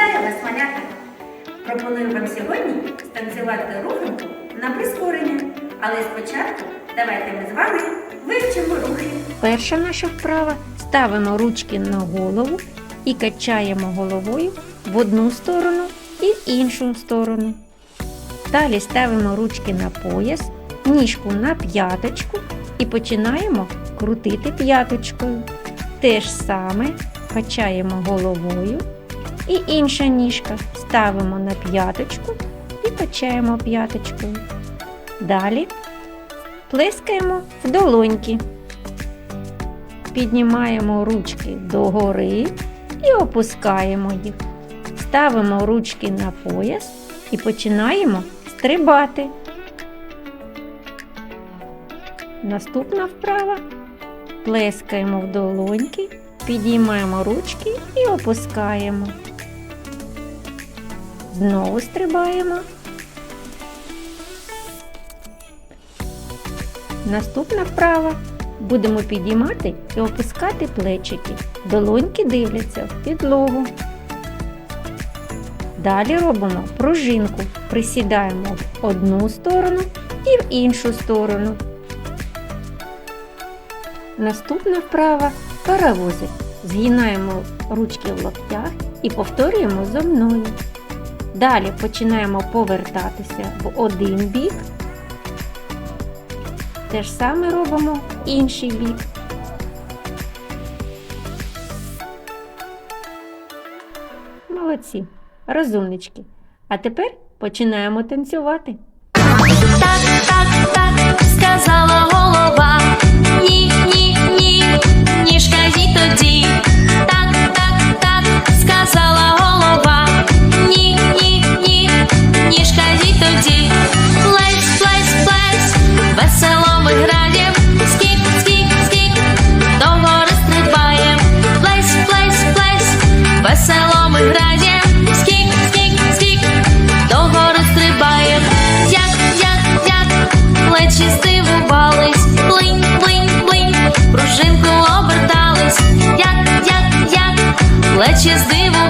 Вітаю вас, малята! Пропоную вам сьогодні станцювати руханку на прискорення. Але спочатку давайте ми з вами вивчимо рухи. Перша наша вправа ставимо ручки на голову і качаємо головою в одну сторону і в іншу сторону. Далі ставимо ручки на пояс, ніжку на п'яточку і починаємо крутити п'яточкою. Те ж саме качаємо головою і інша ніжка ставимо на п'яточку і качаємо п'яточкою. Далі плескаємо в долоньки. Піднімаємо ручки догори і опускаємо їх. Ставимо ручки на пояс і починаємо стрибати. Наступна вправа. Плескаємо в долоньки, підіймаємо ручки і опускаємо. Знову стрибаємо. Наступна вправа. Будемо підіймати і опускати плечики. Долоньки дивляться в підлогу. Далі робимо пружинку. Присідаємо в одну сторону і в іншу сторону. Наступна вправа паровозик. Згинаємо ручки в локтях і повторюємо зо мною. Далі починаємо повертатися в один бік. Те ж саме робимо інший бік. Молодці, розумнички. А тепер починаємо танцювати. Так, так, так, сказала плечі здивувались, блинь, блинь, блинь, пружинку обертались. Як, як, як, плечі здивувались,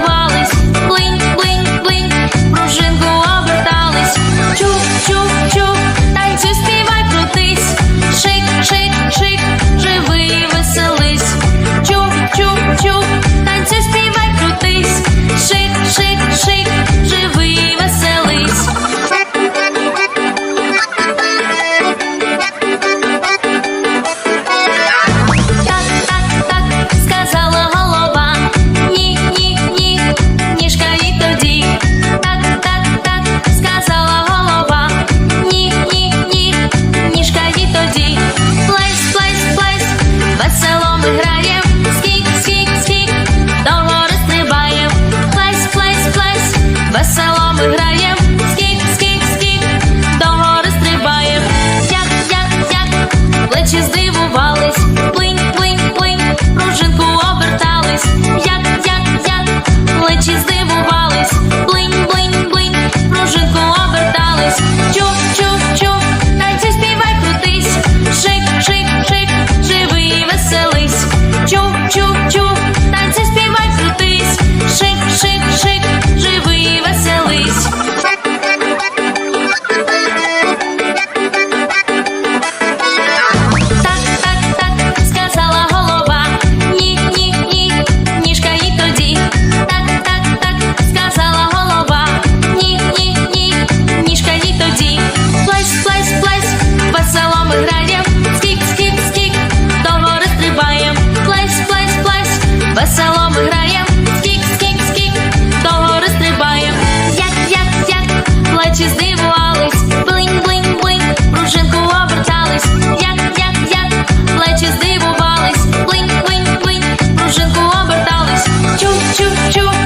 choo choo.